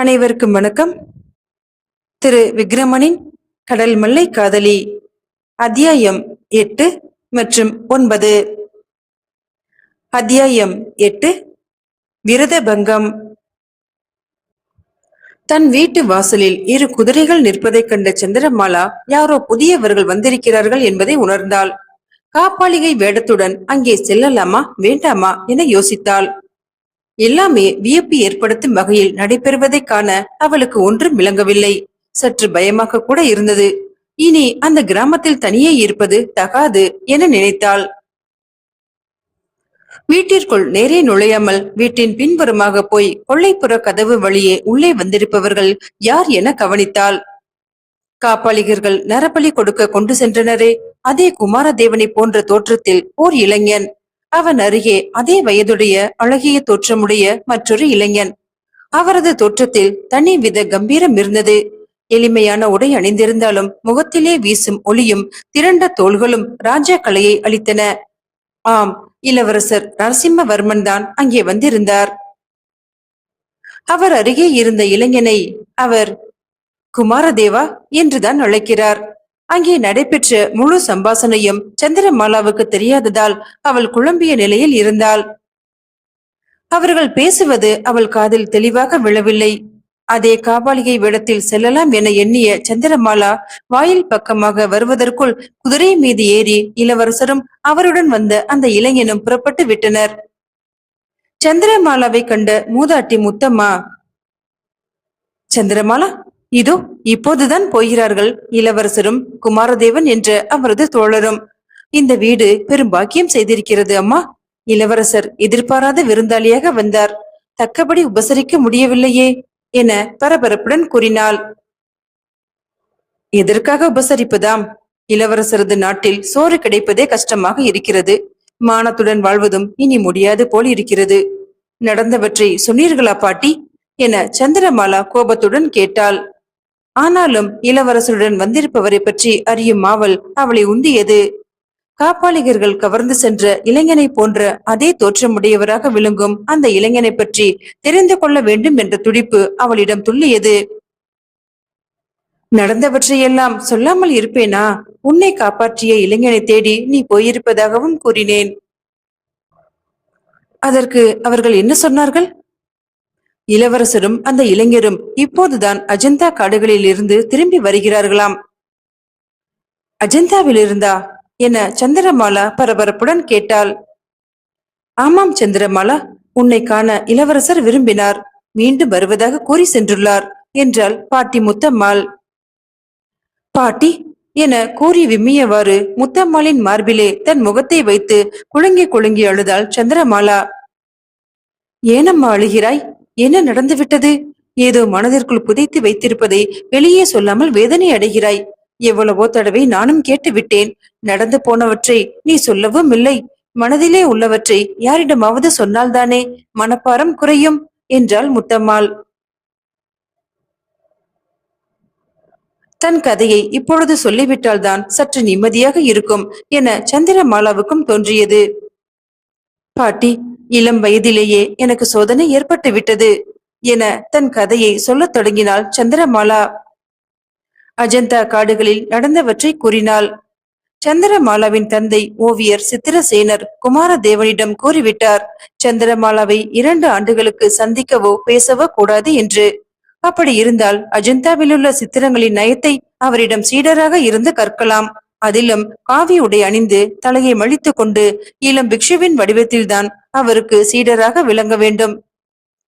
அனைவருக்கும் வணக்கம். திரு விக்ரமனின் கடல் மல்லை காதலி அத்தியாயம் எட்டு மற்றும் ஒன்பது. அத்தியாயம் எட்டு விரத பங்கம் தன் வீட்டு வாசலில் இரு குதிரைகள் நிற்பதைக் கண்ட சந்திரமாலா யாரோ புதியவர்கள் வந்திருக்கிறார்கள் என்பதை உணர்ந்தாள். காப்பாளிகை வேடத்துடன் அங்கே செல்லலாமா வேண்டாமா என யோசித்தாள். எல்லாமே வியப்பு ஏற்படுத்தும் வகையில் நடைபெறுவதைக் காண அவளுக்கு ஒன்றும் விளங்கவில்லை. சற்று பயமாக கூட இருந்தது. இனி அந்த கிராமத்தில் தனியே இருப்பது தகாது என நினைத்தாள். வீட்டிற்குள் நேரே நுழையாமல் வீட்டின் பின்புறமாக போய் கொள்ளைப்புற கதவு வழியே உள்ளே வந்திருப்பவர்கள் யார் என கவனித்தாள். காப்பாளிகர்கள் நரபலி கொடுக்க கொண்டு சென்றனரே. அதே குமாரதேவனை போன்ற தோற்றத்தில் ஓர் இளைஞன். அவன் அருகே அதே வயதுடைய அழகிய தோற்றமுடைய மற்றொரு இளைஞன். அவரது தோற்றத்தில் தனி வித கம்பீரம் இருந்தது. எளிமையான உடை அணிந்திருந்தாலும் முகத்திலே வீசும் ஒளியும் திரண்ட தோள்களும் ராஜா கலையை அளித்தன. ஆம் இளவரசர் நரசிம்மவர்மன் தான் அங்கே வந்திருந்தார். அவர் அருகே இருந்த இளைஞனை அவர் குமாரதேவா என்றுதான் அழைக்கிறார். அங்கே நடைபெற்ற முழு சம்பாசனையும் சந்திரமாலாவுக்கு தெரியாததால் அவள் குழம்பிய நிலையில் இருந்தாள். அவர்கள் பேசுவது அவள் காதில் தெளிவாக விழவில்லை. அதே காபாலிகை வேடத்தில் செல்லலாம் என எண்ணிய சந்திரமாலா வாயில் பக்கமாக வருவதற்குள் குதிரை மீது ஏறி இளவரசரும் அவருடன் வந்த அந்த இளைஞனும் புறப்பட்டு விட்டனர். சந்திரமாலாவை கண்ட மூதாட்டி முத்தம்மா சந்திரமாலா இதோ இப்போதுதான் போகிறார்கள் இளவரசரும் குமாரதேவன் என்ற அவரது தோழரும். இந்த வீடு பெரும் பாக்கியம் செய்திருக்கிறது அம்மா. இளவரசர் எதிர்பாராத விருந்தாளியாக வந்தார். தக்கபடி உபசரிக்க முடியவில்லையே என பரபரப்புடன் கூறினாள். எதற்காக உபசரிப்பதாம்? இளவரசரது நாட்டில் சோறு கிடைப்பதே கஷ்டமாக இருக்கிறது. மானத்துடன் வாழ்வதும் இனி முடியாது போல் இருக்கிறது. நடந்தவற்றை சொன்னீர்களா பாட்டி? என சந்திரமாலா கோபத்துடன் கேட்டாள். ஆனாலும் இளவரசருடன் வந்திருப்பவரை பற்றி அறியும் மாவல் அவளை உந்தியது. காப்பாளிகர்கள் கவர்ந்து சென்ற இளைஞனை போன்ற அதே தோற்றமுடையவராக விளங்கும் அந்த இளைஞனை பற்றி தெரிந்து கொள்ள வேண்டும் என்ற துடிப்பு அவளிடம் துள்ளியது. நடந்தவற்றையெல்லாம் சொல்லாமல் இருப்பேனா? உன்னை காப்பாற்றிய இளைஞனை தேடி நீ போயிருப்பதாகவும் கூறினேன். அதற்கு அவர்கள் என்ன சொன்னார்கள்? இளவரசரும் அந்த இளைஞரும் இப்போதுதான் அஜந்தா காடுகளில் இருந்து திரும்பி வருகிறார்களாம். அஜந்தாவில் இருந்தா என சந்திரமாலா பரபரப்புடன் கேட்டாள். ஆமாம் சந்திரமாலா உன்னை காண இளவரசர் விரும்பினார். மீண்டும் வருவதாக கூறி சென்றுள்ளார் என்றாள் பாட்டி முத்தம்மாள். பாட்டி என கூறி விம்மியவாறு முத்தம்மாளின் மார்பிலே தன் முகத்தை வைத்து குலுங்கி குலுங்கி அழுதாள் சந்திரமாலா. ஏனம்மா அழுகிறாய்? என்ன நடந்துவிட்டது? ஏதோ மனதிற்குள் புதைத்து வைத்திருப்பதை வெளியே சொல்லாமல் வேதனை அடைகிறாய். எவ்வளவோ தடவை நானும் கேட்டு விட்டேன் நடந்து போனவற்றை நீ சொல்லவும் இல்லை. மனதிலே உள்ளவற்றை யாரிடமாவது சொன்னால்தானே மனப்பாரம் குறையும் என்றாள் முத்தம்மாள். தன் கதையை இப்பொழுது சொல்லிவிட்டால்தான் சற்று நிம்மதியாக இருக்கும் என சந்திரமாலாவுக்கும் தோன்றியது. பாட்டி இளம் வயதிலேயே எனக்கு சோதனை ஏற்பட்டு விட்டது என தன் கதையை சொல்லத் தொடங்கினாள் சந்திரமாலா. அஜந்தா காடுகளில் நடந்தவற்றை கூறினாள். சந்திரமாலாவின் தந்தை ஓவியர் சித்திரசேனர் குமாரதேவனிடம் கூறிவிட்டார் சந்திரமாலாவை இரண்டு ஆண்டுகளுக்கு சந்திக்கவோ பேசவோ கூடாது என்று. அப்படி இருந்தால் அஜந்தாவிலுள்ள சித்திரங்களின் நயத்தை அவரிடம் சீடராக இருந்து கற்கலாம். அதிலும் காவி உடை அணிந்து தலையை மழித்துக் கொண்டு இளம் பிக்ஷுவின் வடிவத்தில்தான் அவருக்கு சீடராக விளங்க வேண்டும்.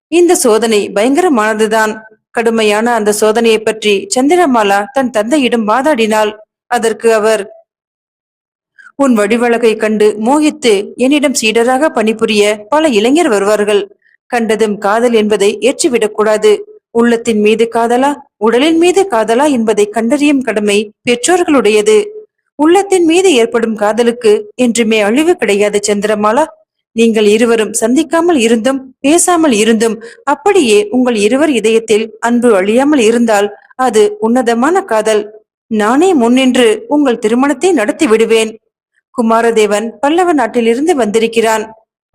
இந்த சோதனை பயங்கரமானதுதான். கடுமையான அந்த சோதனையை பற்றி சந்திரமாலா தன் தந்தையிடம் வாதாடினாள். அதற்கு அவர் உன் வடிவழகை கண்டு மோகித்து என்னிடம் சீடராக பணிபுரிய பல இளைஞர் வருவார்கள். கண்டதும் காதல் என்பதை ஏற்றுவிடக் கூடாது. உள்ளத்தின் மீது காதலா உடலின் மீது காதலா என்பதை கண்டறியும் கடமை பெற்றோர்களுடையது. உள்ளத்தின் மீது ஏற்படும் காதலுக்கு என்றுமே அழிவு கிடையாது சந்திரமாலா. நீங்கள் இருவரும் சந்திக்காமல் இருந்தும் பேசாமல் இருந்தும் அப்படியே உங்கள் இருவர் இதயத்தில் அன்பு அழியாமல் இருந்தால் அது உன்னதமான காதல். நானே முன்னின்று உங்கள் திருமணத்தை நடத்தி விடுவேன். குமாரதேவன் பல்லவ நாட்டிலிருந்து வந்திருக்கிறான்.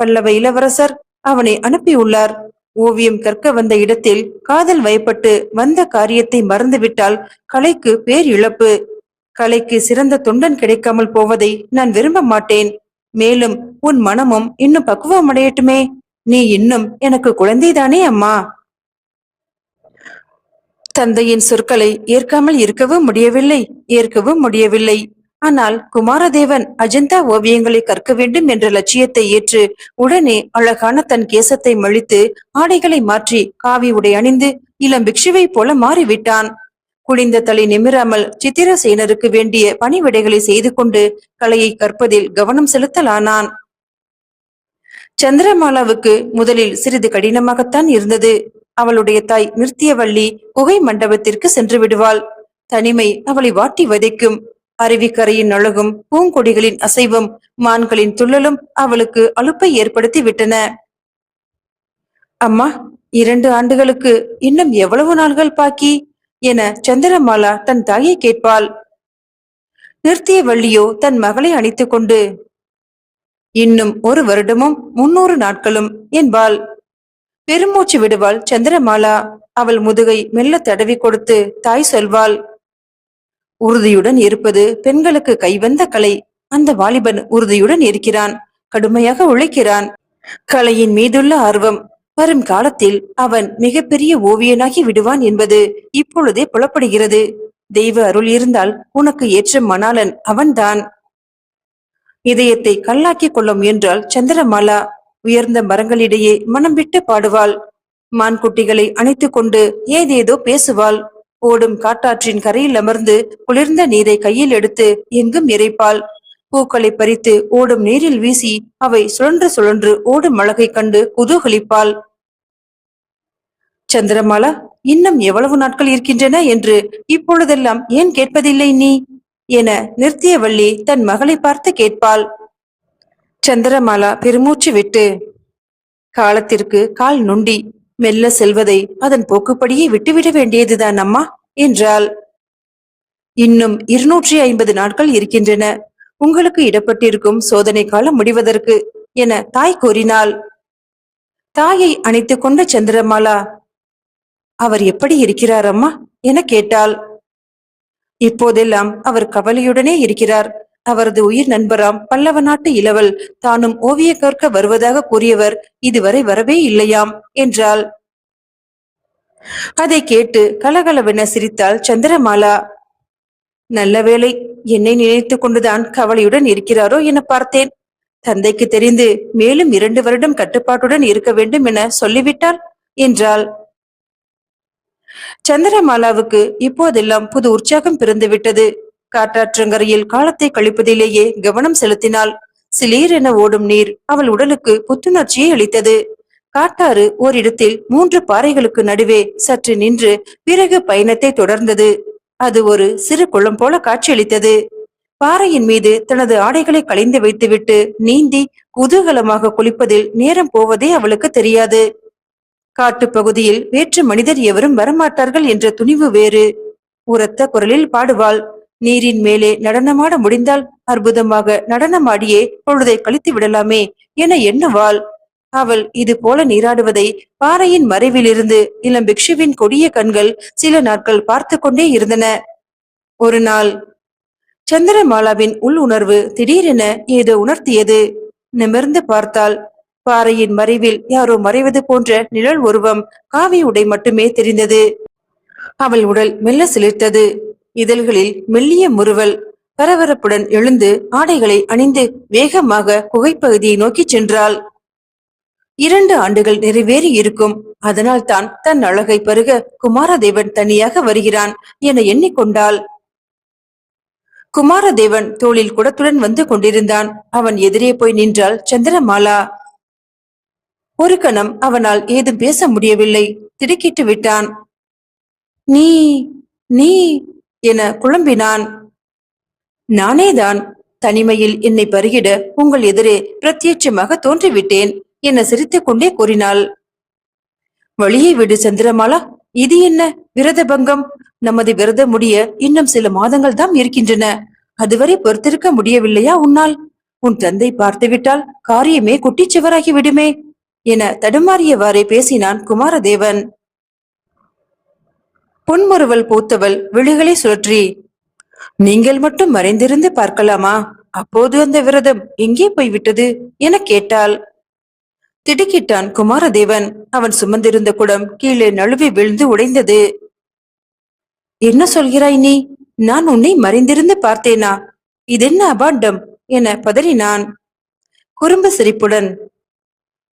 பல்லவ இளவரசர் அவனை அனுப்பியுள்ளார். ஓவியம் கற்க வந்த இடத்தில் காதல் வயப்பட்டு வந்த காரியத்தை மறந்துவிட்டால் கலைக்கு பேர் இழப்பு கலைக்கு சிறந்த தொண்டன் கிடைக்காமல் போவதை நான் விரும்ப மாட்டேன். மேலும் உன் மனமும் இன்னும் பக்குவம் அடையட்டுமே. நீ இன்னும் எனக்கு குழந்தைதானே அம்மா? தந்தையின் சொற்களை ஏற்காமல் இருக்கவும் முடியவில்லை ஏற்கவும் முடியவில்லை. ஆனால் குமாரதேவன் அஜந்தா ஓவியங்களை கற்க வேண்டும் என்ற லட்சியத்தை ஏற்று உடனே அழகான தன் கேசத்தை மழித்து ஆடைகளை மாற்றி காவி உடை அணிந்து இளம் பிக்ஷுவை போல மாறிவிட்டான். குனிந்த தலை நிமிராமல் சித்திரசேனருக்கு வேண்டிய பணிவிடைகளை செய்து கொண்டு கலையை கற்பதில் கவனம் செலுத்தலானான். சந்திரமாலாவுக்கு முதலில் சிறிது கடினமாகத்தான் இருந்தது. அவளுடைய தாய் நிறுத்தியவள்ளி குகை மண்டபத்திற்கு சென்று விடுவாள். தனிமை அவளை வாட்டி வதைக்கும். அருவிக்கரையின் அழகும் பூங்கொடிகளின் அசைவும் மான்களின் துள்ளலும் அவளுக்கு அலுப்பை ஏற்படுத்தி விட்டன. அம்மா இரண்டு ஆண்டுகளுக்கு இன்னும் எவ்வளவு நாள்கள் பாக்கி? என சந்திரமாலா தன் தாயை கேட்பாள். நிறுத்திய வள்ளியோ தன் மகளை அணைத்துக் கொண்டு இன்னும் ஒரு வருடமும் முன்னூறு நாட்களும் என்பாள். பெருமூச்சு விடுவாள் சந்திரமாலா. அவள் முதுகை மெல்ல தடவி கொடுத்து தாய் சொல்வாள் உறுதியுடன் இருப்பது பெண்களுக்கு கைவந்த கலை. அந்த வாலிபன் உறுதியுடன் இருக்கிறான் கடுமையாக உழைக்கிறான். கலையின் மீதுள்ள ஆர்வம் வரும் காலத்தில் அவன் மிகப்பெரிய ஓவியனாகி விடுவான் என்பது இப்பொழுதே புலப்படுகிறது. தெய்வ அருள் இருந்தால் உனக்கு ஏற்ற மணாளன் அவன்தான். இதயத்தை கல்லாக்கிக் கொள்ள முயன்றால் சந்திரமாலா. உயர்ந்த மரங்களிடையே மனம் விட்டு பாடுவாள். மான்குட்டிகளை அணைத்துக் கொண்டு ஏதேதோ பேசுவாள். ஓடும் காட்டாற்றின் கரையில் அமர்ந்து குளிர்ந்த நீரை கையில் எடுத்து எங்கும் இறைப்பாள். பூக்களை பறித்து ஓடும் நீரில் வீசி அவை சுழன்று சுழன்று ஓடும் அழகை கண்டு குதூகலிப்பாள். சந்திரமாலா இன்னும் எவ்வளவு நாட்கள் இருக்கின்றன என்று இப்பொழுதெல்லாம் ஏன் கேட்பதில்லை நீ? என நிறுத்தியவள்ளி தன் மகளை பார்த்து கேட்பாள். சந்திரமாலா பெருமூச்சு விட்டு. காலத்திற்கு கால் நுண்டி மெல்ல செல்வதை அதன் போக்குப்படியே விட்டுவிட வேண்டியதுதான் அம்மா என்றாள். இன்னும் இருநூற்றி ஐம்பது நாட்கள் இருக்கின்றன. உங்களுக்கு இடப்பட்டிருக்கும் சோதனை காலம் முடிவதற்கு என தாய் கூறினாள். தாயை அணைத்துக் கொண்ட சந்திரமாலா அவர் எப்படி இருக்கிறார் அம்மா என கேட்டாள். இப்போதெல்லாம் அவர் கவலையுடனே இருக்கிறார். அவரது உயிர் நண்பராம் பல்லவ நாட்டு இளவல் தானும் ஓவிய கற்க வருவதாக கூறியவர் இதுவரை வரவே இல்லையாம் என்றாள். அதை கேட்டு கலகலவென சிரித்தாள் சந்திரமாலா. நல்ல வேளை என்னை நினைத்துக் கொண்டுதான் கவலையுடன் இருக்கிறாரோ என பார்த்தேன். தந்தைக்கு தெரிந்து மேலும் இரண்டு வருடம் கட்டுப்பாட்டுடன் இருக்க வேண்டும் என சொல்லிவிட்டாள் என்றாள். சந்திரமாலாவுக்கு இப்போதெல்லாம் புது உற்சாகம் பிறந்துவிட்டது. காற்றாற்றங்கரையில் காலத்தை கழிப்பதிலேயே கவனம் செலுத்தினாள். சிலீர் என ஓடும் நீர் அவள் உடலுக்கு புத்துணர்ச்சியை அளித்தது. காட்டாறு ஓரிடத்தில் மூன்று பாறைகளுக்கு நடுவே சற்று நின்று பிறகு பயணத்தை தொடர்ந்தது. அது ஒரு சிறு குளம் போல காட்சியளித்தது. பாறையின் மீது தனது ஆடைகளை களைந்து வைத்துவிட்டு நீந்தி குதூகலமாக குளிப்பதில் நேரம் போவதே அவளுக்கு தெரியாது. காட்டுப் பகுதியில் வேற்று மனிதர் எவரும் வரமாட்டார்கள் என்ற துணிவு வேறு. உரத்த குரலில் பாடுவாள் நீரின் மேலே நடனமாட முடிந்தால் அற்புதமாக நடனமாடியே பொழுதை கழித்து விடலாமே என எண்ணுவாள். அவள் இது போல நீராடுவதை பாறையின் மறைவிலிருந்து இளம் பிக்ஷுவின் கொடிய கண்கள் சில நாட்கள் பார்த்து கொண்டே இருந்தன. ஒரு நாள் சந்திரமாலாவின் உள் உணர்வு திடீரென ஏதோ உணர்த்தியது. நிமிர்ந்து பார்த்தாள் பாறையின் மறைவில் யாரோ மறைவது போன்ற நிழல் உருவம் காவி உடை மட்டுமே தெரிந்தது. அவள் உடல் மெல்ல சிலிர்த்தது. இதழ்களில் மெல்லிய முறுவல் பரபரப்புடன் எழுந்து ஆடைகளை அணிந்து வேகமாக குகைப்பகுதியை நோக்கி சென்றாள். இரண்டு ஆண்டுகள் நிறைவேறி இருக்கும். அதனால் தான் தன் அழகை பருக குமாரதேவன் தனியாக வருகிறான் என எண்ணிக்கொண்டாள். குமாரதேவன் தோளில் குடத்துடன் வந்து கொண்டிருந்தான். அவன் எதிரே போய் நின்றாள் சந்திரமாலா. ஒரு கணம் அவனால் ஏதும் பேச முடியவில்லை. திடுக்கிட்டு விட்டான். நீ நீ என குழம்பினான். நானேதான். தனிமையில் என்னை பருகிட உங்கள் எதிரே பிரத்யட்சமாக தோன்றிவிட்டேன். என சிரித்துக் கொண்டே கூறினாள். வழியை விடு சந்திரமாலா. இது என்ன? விரத பங்கம். நமது விரத முடிய இன்னும் சில மாதங்கள் தான் இருக்கின்றன. அதுவரை பொறுத்திருக்க முடியவில்லையா உன்னால்? உன் தந்தை பார்த்துவிட்டால் காரியமே குட்டிச்சுவராகி விடுமே என தடுமாறியவாறே பேசினான் குமாரதேவன். பொன்முறுவல் பூத்தவள் விழிகளை சுழற்றி நீங்கள் மட்டும் மறைந்திருந்து பார்க்கலாமா? அப்போது அந்த விரதம் எங்கே போய்விட்டது? என கேட்டாள். திடுக்கிட்டான் குமாரதேவன். அவன் சுமந்திருந்த குடம் கீழே நழுவி விழுந்து உடைந்தது. என்ன சொல்கிறாய் நீ? நான் உன்னை மறைந்திருந்து பார்த்தேனா? இதென்ன அபாண்டம்? என பதறினான். குறும்பு சிரிப்புடன்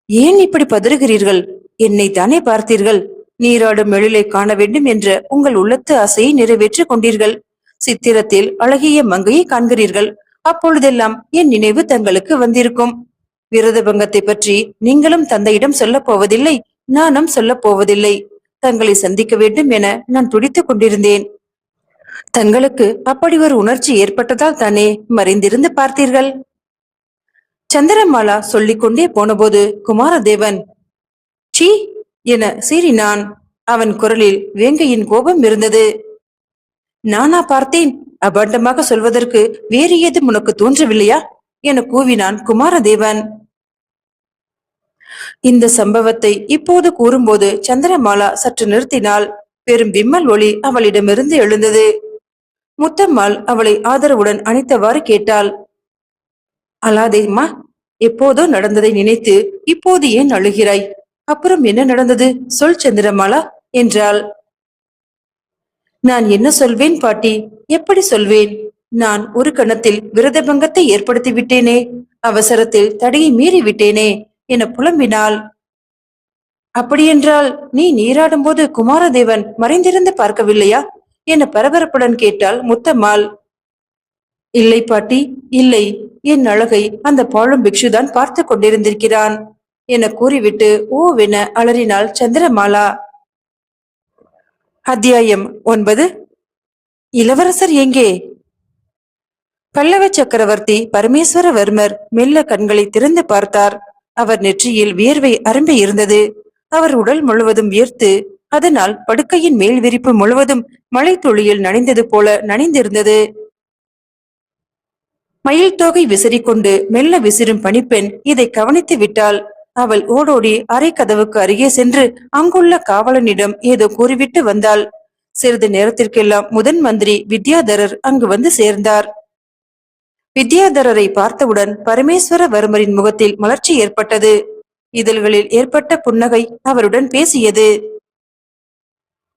ஏன் இப்படி பதறுகிறீர்கள்? என்னை தானே பார்த்தீர்கள். நீராடும் எழிலை காண வேண்டும் என்ற உங்கள் உள்ளத்து ஆசையை நிறைவேற்றிக் கொண்டீர்கள். சித்திரத்தில் அழகிய மங்கையை காண்கிறீர்கள். அப்பொழுதெல்லாம் என் நினைவு தங்களுக்கு வந்திருக்கும். விரதபங்கத்தை பற்றி நீங்களும் தந்தையிடம் சொல்லப் போவதில்லை நானும் சொல்லப் போவதில்லை. தங்களை சந்திக்க வேண்டும் என நான் துடித்துக் கொண்டிருந்தேன். தங்களுக்கு அப்படி ஒரு உணர்ச்சி ஏற்பட்டதால் தானே மறைந்திருந்து பார்த்தீர்கள்? சந்திரமாலா சொல்லிக் கொண்டே போனபோது குமாரதேவன்! சீ என சீறினான். அவன் குரலில் வேங்கையின் கோபம் இருந்தது. நானா பார்த்தேன். அபாண்டமாக சொல்வதற்கு வேறு ஏதும் உனக்கு தோன்றவில்லையா? என கூவினான் குமாரதேவன். இந்த சம்பவத்தை இப்போது கூறும்போது சந்திரமாலா சற்று நிறுத்தினால் பெரும் விம்மல் ஒளி அவளிடமிருந்து எழுந்தது. முத்தம்மாள் அவளை ஆதரவுடன் அணைத்தவாறு கேட்டாள். அலாதேம்மா எப்போதோ நடந்ததை நினைத்து இப்போது ஏன் அழுகிறாய்? அப்புறம் என்ன நடந்தது? சொல் சந்திரமாலா என்றாள். நான் என்ன சொல்வேன் பாட்டி? எப்படி சொல்வேன்? நான் ஒரு கணத்தில் விரதபங்கத்தை ஏற்படுத்தி விட்டேனே அவசரத்தில் தடையை மீறி விட்டேனே என புலம்பினாள். அப்படியென்றால் நீ நீராடும் போது குமாரதேவன் மறைந்திருந்து பார்க்கவில்லையா? என பரபரப்புடன் கேட்டாள் முத்தம்மாள். இல்லை பாட்டி இல்லை. என் அழகை அந்த பாழும் பிக்ஷுதான் பார்த்து கொண்டிருந்திருக்கிறான் என கூறிவிட்டு ஓவென அலறினாள் சந்திரமாலா. அத்தியாயம் ஒன்பது. இளவரசர் எங்கே? பல்லவ சக்கரவர்த்தி பரமேஸ்வரவர்மர் மெல்ல கண்களை திறந்து பார்த்தார். அவர் நெற்றியில் வியர்வை அரும்பி இருந்தது. அவர் உடல் முழுவதும் வியர்த்து அதனால் படுக்கையின் மேல் விரிப்பு முழுவதும் மழை துளியில் நனைந்தது போல நனைந்திருந்தது. மயில் தோகை விசிறிக்கொண்டு மெல்ல விசிறும் பணிப்பெண் இதை கவனித்து விட்டால் அவள் ஓடோடி அரை கதவுக்கு அருகே சென்று அங்குள்ள காவலனிடம் ஏதோ கூறிவிட்டு வந்தாள். சிறிது நேரத்திற்கெல்லாம் முதன் மந்திரி வித்யாதரர் அங்கு வந்து சேர்ந்தார். வித்யாதரரை பார்த்தவுடன் பரமேஸ்வரவர்மரின் முகத்தில் மலர்ச்சி ஏற்பட்டது. இதழ்களில் ஏற்பட்ட புன்னகை அவருடன் பேசியது.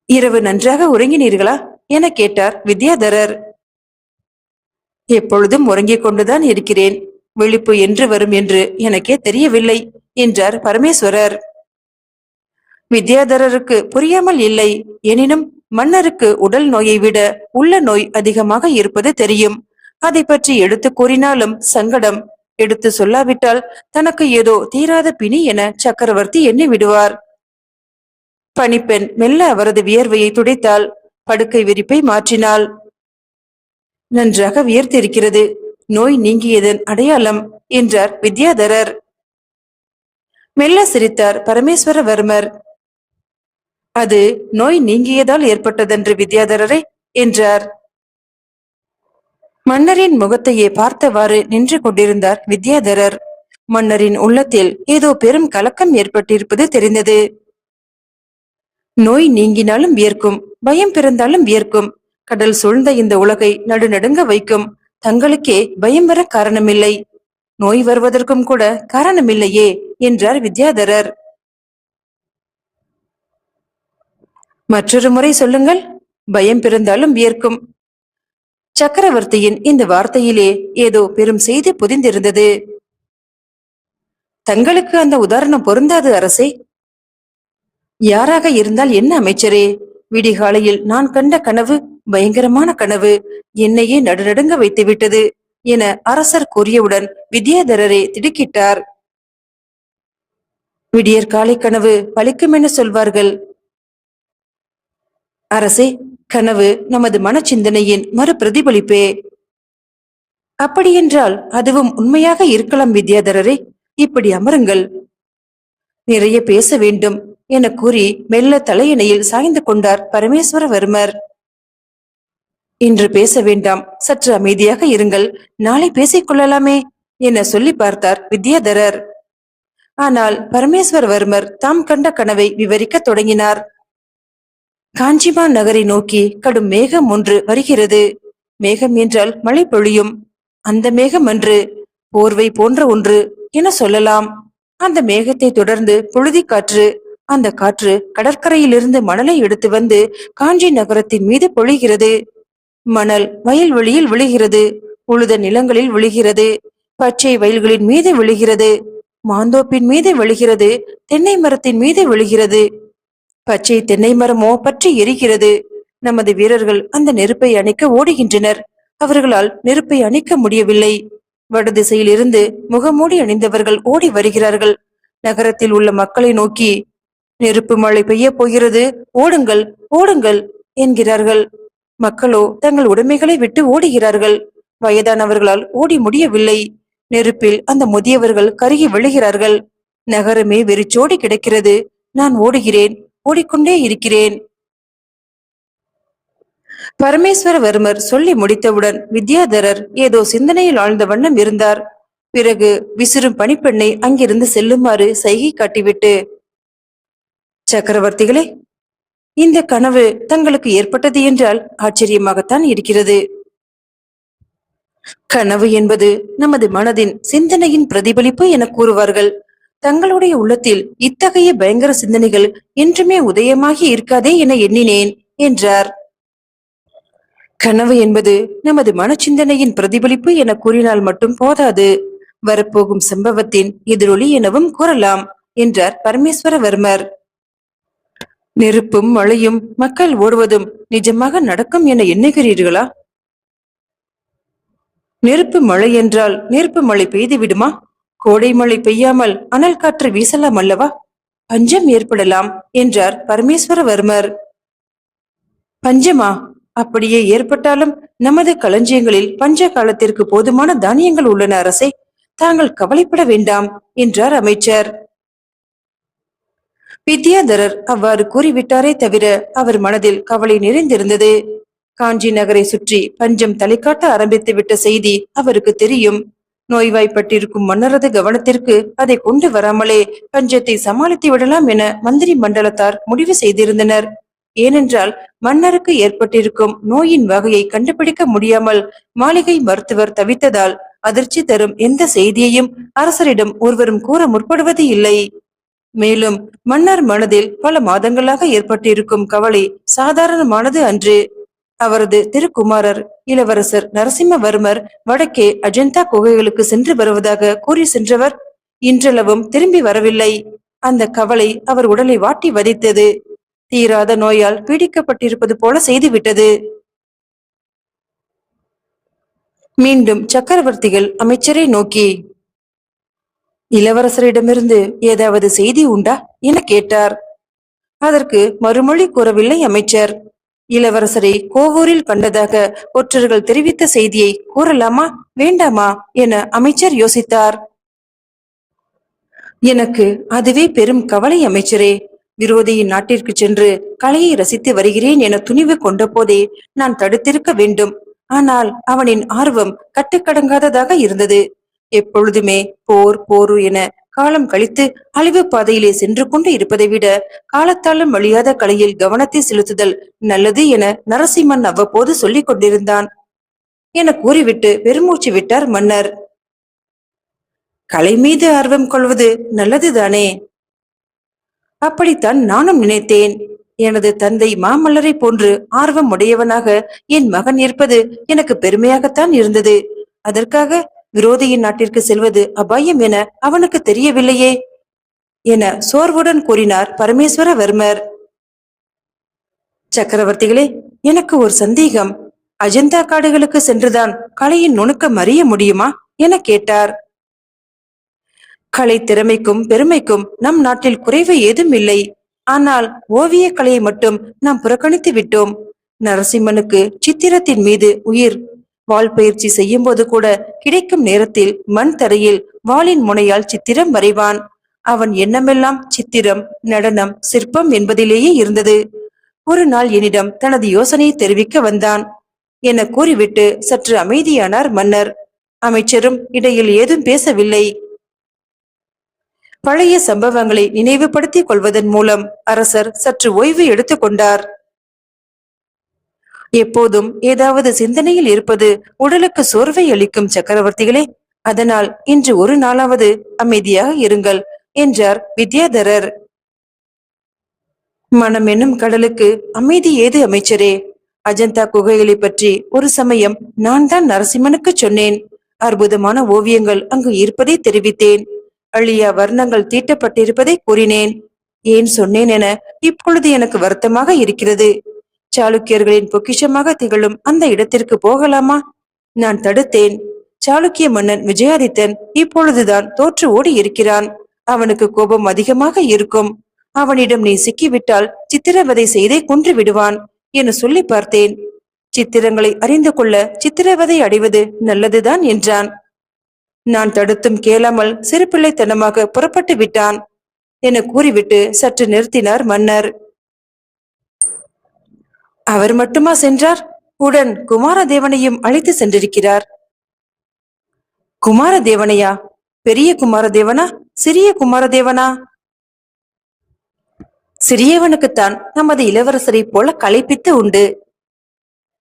இரவு நன்றாக உறங்கினீர்களா? என கேட்டார் வித்யாதரர். எப்பொழுதும் உறங்கிக் கொண்டுதான் இருக்கிறேன். விழிப்பு என்று வரும் என்று எனக்கே தெரியவில்லை என்றார் பரமேஸ்வரர். வித்யாதரருக்கு புரியாமல் இல்லை. எனினும் மன்னருக்கு உடல் நோயை விட உள்ள நோய் அதிகமாக இருப்பது தெரியும். அதை பற்றி எடுத்து கூறினாலும் சங்கடம். எடுத்து சொல்லாவிட்டால் தனக்கு ஏதோ தீராத பிணி என சக்கரவர்த்தி எண்ணி விடுவார். பணிப்பெண் மெல்ல அவரது வியர்வையை துடைத்தால் படுக்கை விரிப்பை மாற்றினாள். நன்றாக வியர்த்திருக்கிறது. நோய் நீங்கியதன் அடையாளம் என்றார் வித்யாதரர். மெல்ல சிரித்தார் பரமேஸ்வரவர்மர். அது நோய் நீங்கியதால் ஏற்பட்டதென்று வித்யாதரரே என்றார். மன்னரின் முகத்தையே பார்த்தவாறு நின்று கொண்டிருந்தார் வித்யாதரர். மன்னரின் உள்ளத்தில் ஏதோ பெரும் கலக்கம் ஏற்பட்டிருப்பது தெரிந்தது. நோய் நீங்கினாலும் வியர்க்கும் பயம் பிறந்தாலும் வியர்க்கும். கடல் சூழ்ந்த இந்த உலகை நடுநடுங்க வைக்கும். தங்களுக்கே பயம் வர காரணமில்லை. நோய் வருவதற்கும் கூட காரணமில்லையே என்றார் வித்யாதரர். மற்றொரு முறை சொல்லுங்கள். பயம் பிறந்தாலும் வியர்க்கும் சக்கரவர்த்தியின் இந்த வார்த்தையிலே ஏதோ பெரும் செய்தி புதிந்திருந்தது. தங்களுக்கு அந்த உதாரணம் பொருந்தாது அரசே. யாராக இருந்தால் என்ன அமைச்சரே? விடிகாலையில் நான் கண்ட கனவு பயங்கரமான கனவு என்னையே நடுநடுங்க வைத்து விட்டது என அரசர் கூறியவுடன் வித்யாதரரே திடுக்கிட்டார். விடியற் காலை கனவு பழிக்கும் என சொல்வார்கள். அரசே கனவு நமது மனச்சிந்தனையின் மறு பிரதிபலிப்பே அப்படியென்றால் அதுவும் உண்மையாக இருக்கலாம் வித்யாதரரே இப்படி அமருங்கள். நிறைய பேச வேண்டும் என கூறி மெல்ல தலையணையில் சாய்ந்து கொண்டார் பரமேஸ்வரவர்மர். இன்று பேச வேண்டாம் சற்று அமைதியாக இருங்கள் நாளை பேசிக் கொள்ளலாமே என சொல்லி பார்த்தார் வித்யாதரர். ஆனால் பரமேஸ்வரவர்மர் தாம் கண்ட கனவை விவரிக்க தொடங்கினார். காஞ்சிமா நகரை நோக்கி கடும் மேகம் ஒன்று வருகிறது. மேகம் என்றால் மழை பொழியும். அந்த மேகம் அன்று போர்வை போன்ற ஒன்று என சொல்லலாம். அந்த மேகத்தை தொடர்ந்து புழுதி காற்று அந்த காற்று கடற்கரையிலிருந்து மணலை எடுத்து வந்து காஞ்சி நகரத்தின் மீது பொழிகிறது. மணல் வயல்வெளியில் விழுகிறது உழுத நிலங்களில் விழுகிறது பச்சை வயல்களின் மீது விழுகிறது மாந்தோப்பின் மீது விழுகிறது தென்னை மரத்தின் மீது விழுகிறது. பச்சை தென்னை மரமோ பற்றி எரிகிறது. நமது வீரர்கள் அந்த நெருப்பை அணைக்க ஓடுகின்றனர். அவர்களால் நெருப்பை அணைக்க முடியவில்லை. வடதிசையில் இருந்து முகமூடி அணிந்தவர்கள் ஓடி வருகிறார்கள். நகரத்தில் உள்ள மக்களை நோக்கி நெருப்பு மழை பெய்ய போகிறது. ஓடுங்கள் ஓடுங்கள் என்கிறார்கள். மக்களோ தங்கள் உடைமைகளை விட்டு ஓடுகிறார்கள். வயதானவர்களால் ஓடி முடியவில்லை. நெருப்பில் அந்த முதியவர்கள் கருகி விழுகிறார்கள். நகரமே வெறிச்சோடி கிடக்கிறது. நான் ஓடுகிறேன். ஓடிக்கொண்டே இருக்கிறேன். பரமேஸ்வரவர்மர் சொல்லி முடித்தவுடன் வித்யாதரர் ஏதோ சிந்தனையில் ஆழ்ந்த வண்ணம் இருந்தார். பிறகு விசிறும் பணிப்பெண்ணை அங்கிருந்து செல்லுமாறு சைகை காட்டிவிட்டு சக்கரவர்த்திகளே இந்த கனவு தங்களுக்கு ஏற்பட்டது என்றால் ஆச்சரியமாகத்தான் இருக்கிறது. கனவு என்பது நமது மனதின் சிந்தனையின் பிரதிபலிப்பு என கூறுவார்கள். தங்களுடைய உள்ளத்தில் இத்தகைய பயங்கர சிந்தனைகள் என்றுமே உதயமாகி இருக்காதே என எண்ணினேன் என்றார். கனவு என்பது நமது மனச்சிந்தனையின் பிரதிபலிப்பு என கூறினால் மட்டும் போதாது. வரப்போகும் சம்பவத்தின் எதிரொலி எனவும் கூறலாம் என்றார் பரமேஸ்வரவர்மர். நெருப்பும் மழையும் மக்கள் ஓடுவதும் நிஜமாக நடக்கும் என எண்ணுகிறீர்களா? நெருப்பு மழை என்றால் நெருப்பு மழை பெய்து விடுமா? கோடை மழை பெய்யாமல் அனல் காற்று வீசலாம் அல்லவா? பஞ்சம் ஏற்படலாம் என்றார் பரமேஸ்வரவர்மர். பஞ்சமா? அப்படியே ஏற்பட்டாலும் நமது களஞ்சியங்களில் பஞ்ச காலத்திற்கு போதுமான தானியங்கள் உள்ளன அரசே. தாங்கள் கவலைப்பட வேண்டாம் என்றார் அமைச்சர். வித்யாதரர் அவ்வாறு கூறிவிட்டாரே தவிர அவர் மனதில் கவலை நிறைந்திருந்தது. காஞ்சி நகரை சுற்றி பஞ்சம் தலைக்காட்ட ஆரம்பித்து விட்ட செய்தி அவருக்கு தெரியும். நோய்வாய்ப்பட்டிருக்கும் மன்னரது கவனத்திற்கு அதை கொண்டு வராமலே பஞ்சத்தை சமாளித்து விடலாம் என மந்திரி மண்டலத்தார் முடிவு செய்திருந்தனர். ஏனென்றால் மன்னருக்கு ஏற்பட்டிருக்கும் நோயின் வகையை கண்டுபிடிக்க முடியாமல் மாளிகை மருத்துவர் தவித்ததால் அதிர்ச்சி தரும் எந்த செய்தியையும் அரசரிடம் ஒருவரும் கூற முற்படுவது இல்லை. மேலும் மன்னர் மனதில் பல மாதங்களாக ஏற்பட்டிருக்கும் கவலை சாதாரணமானது அன்று அவரது திருக்குமாரர் இளவரசர் நரசிம்மவர்மர் வடக்கே அஜந்தா குகைகளுக்கு சென்று வருவதாக கூறி சென்றவர். இன்றளவும் திரும்பி வரவில்லை. அந்த கவலை அவர் உடலை வாட்டி வதைத்தது. தீராத நோயால் பீடிக்கப்பட்டிருப்பது போல செய்துவிட்டது. மீண்டும் சக்கரவர்த்திகள் அமைச்சரை நோக்கி இளவரசரிடமிருந்து ஏதாவது செய்தி உண்டா? என கேட்டார். அதற்கு மறுமொழி கூறவில்லை அமைச்சர். இளவரசரை கோவூரில் கண்டதாக ஒற்றர்கள் தெரிவித்த செய்தியை கூறலாமா வேண்டாமா என அமைச்சர் யோசித்தார். எனக்கு அதுவே பெரும் கவலை அமைச்சரே. விரோதியின் நாட்டிற்கு சென்று கலையை ரசித்து வருகிறேன் என துணிவு கொண்ட போதே நான் தடுத்திருக்க வேண்டும். ஆனால் அவனின் ஆர்வம் கட்டுக்கடங்காததாக இருந்தது. எப்பொழுதுமே போர் போரு என காலம் கழித்து அழிவு பாதையிலே சென்று கொண்டு இருப்பதை விட காலத்தாலும் அழியாத கலையில் கவனத்தை செலுத்துதல் நல்லது என நரசிம்மன் அவ்வப்போது சொல்லிக் கொண்டிருந்தான். என கூறிவிட்டு பெருமூச்சு விட்டார் மன்னர். கலை மீது ஆர்வம் கொள்வது நல்லதுதானே? அப்படித்தான் நானும் நினைத்தேன். எனது தந்தை மாமல்லரை போன்று ஆர்வம் உடையவனாக என் மகன் இருப்பது எனக்கு பெருமையாகத்தான் இருந்தது. அதற்காக விரோதியின் நாட்டிற்கு செல்வது அபாயம் என அவனுக்கு தெரியவில்லையே என சோர்வுடன் கூறினார் பரமேஸ்வரவர்மர். சக்கரவர்த்திகளே எனக்கு ஒரு சந்தேகம். அஜந்தா காடுகளுக்கு சென்றுதான் கலையின் நுணுக்கம் அறிய முடியுமா என கேட்டார். கலை திறமைக்கும் பெருமைக்கும் நம் நாட்டில் குறைவு ஏதும் இல்லை. ஆனால் ஓவிய கலையை மட்டும் நாம் புறக்கணித்து விட்டோம். நரசிம்மனுக்கு சித்திரத்தின் மீது உயிர் வால் பயிற்சி செய்யும் போது கூட கிடைக்கும் நேரத்தில் மண் தரையில் வாளின் முனையால் சித்திரம் வரைவான். அவன் எண்ணமெல்லாம் சித்திரம் நடனம் சிற்பம் என்பதிலேயே இருந்தது. ஒரு நாள் என்னிடம் தனது யோசனையை தெரிவிக்க வந்தான். என கூறிவிட்டு சற்று அமைதியானார் மன்னர். அமைச்சரும் இடையில் ஏதும் பேசவில்லை. பழைய சம்பவங்களை நினைவுபடுத்திக் கொள்வதன் மூலம் அரசர் சற்று ஓய்வு எடுத்துக் கொண்டார். எப்போதும் ஏதாவது சிந்தனையில் இருப்பது உடலுக்கு சோர்வை அளிக்கும் சக்கரவர்த்திகளே அதனால் இன்று ஒரு நாளாவது அமைதியாக இருங்கள் என்றார் வித்யாதரர். மனம் என்னும் கடலுக்கு அமைதி ஏது அமைச்சரே? அஜந்தா குகைகளை பற்றி ஒரு சமயம் நான் தான் நரசிம்மனுக்கு சொன்னேன். அற்புதமான ஓவியங்கள் அங்கு இருப்பதை தெரிவித்தேன். அழியா வர்ணங்கள் தீட்டப்பட்டிருப்பதை கூறினேன். ஏன் சொன்னேன் என இப்பொழுது எனக்கு வருத்தமாக இருக்கிறது. சாளுக்கியர்களின் பொக்கிஷமாக திகழும் அந்த இடத்திற்கு போகலாமா? நான் தடுத்தேன். சாளுக்கிய மன்னன் விஜயாதித்தன் இப்பொழுதுதான் தோற்று ஓடி இருக்கிறான் அவனுக்கு கோபம் அதிகமாக இருக்கும். அவனிடம் நீ சிக்கிவிட்டால் சித்திரவதை செய்தே கொன்று விடுவான் என சொல்லி பார்த்தேன். சித்திரங்களை அறிந்து கொள்ள சித்திரவதை அடைவது நல்லதுதான் என்றான். நான் தடுத்தும் கேளாமல் சிறுபிள்ளைத்தனமாக புறப்பட்டு விட்டான் என கூறிவிட்டு சற்று நிறுத்தினார் மன்னர். அவர் மட்டுமா சென்றார்? உடன் குமாரதேவனையும் அழைத்து சென்றிருக்கிறார். குமாரதேவனையா? பெரிய குமாரதேவனா? சிறிய குமாரதேவனா? சிறியவனுக்குத்தான் நமது இளவரசரை போல களைப்பித்து உண்டு.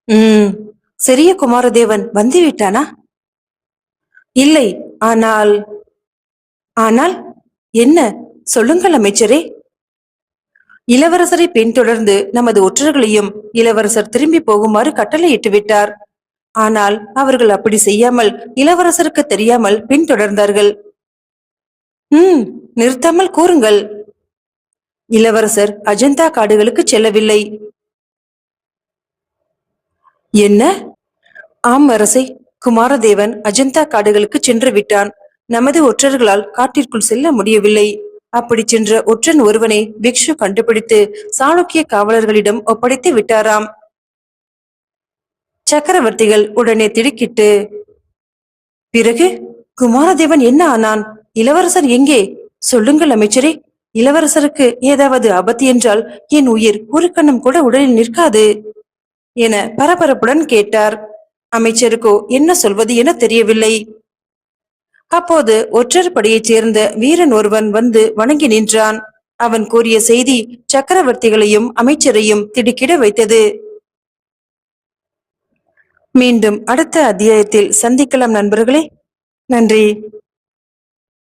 உம் சிறிய குமாரதேவன் வந்துவிட்டானா? இல்லை ஆனால் ஆனால் என்ன? சொல்லுங்கள் அமைச்சரே. இளவரசரை பின்தொடர்ந்து நமது ஒற்றர்களையும் இளவரசர் திரும்பி போகுமாறு கட்டளையிட்டு விட்டார் ஆனால் அவர்கள் அப்படி செய்யாமல் இளவரசருக்கு தெரியாமல் பின்தொடர்ந்தார்கள். ம் நிறுத்தாமல் கூறுங்கள். இளவரசர் அஜந்தா காடுகளுக்கு செல்லவில்லை. என்ன? ஆம் அரசை. குமாரதேவன் அஜந்தா காடுகளுக்கு சென்று விட்டான். நமது ஒற்றர்களால் காட்டிற்குள் செல்ல முடியவில்லை. அப்படி சென்ற ஒற்றன் ஒருவனை பிக்ஷு கண்டுபிடித்து சாளுக்கிய காவலர்களிடம் ஒப்படைத்து விட்டாராம். சக்கரவர்த்திகள் உடனே திடுக்கிட்டு பிறகு குமாரதேவன் என்ன ஆனான்? இளவரசர் எங்கே? சொல்லுங்கள் அமைச்சரே. இளவரசருக்கு ஏதாவது ஆபத்து என்றால் என் உயிர் ஒரு கண்ணம் கூட உடலில் நிற்காது என பரபரப்புடன் கேட்டார். அமைச்சருக்கோ என்ன சொல்வது என தெரியவில்லை. அப்போது ஒற்றற்படியைச் சேர்ந்த வீரன் ஒருவன் வந்து வணங்கி நின்றான். அவன் கூறிய செய்தி சக்கரவர்த்திகளையும் அமைச்சரையும் திடுக்கிட வைத்தது. மீண்டும் அடுத்த அத்தியாயத்தில் சந்திக்கலாம் நண்பர்களே. நன்றி.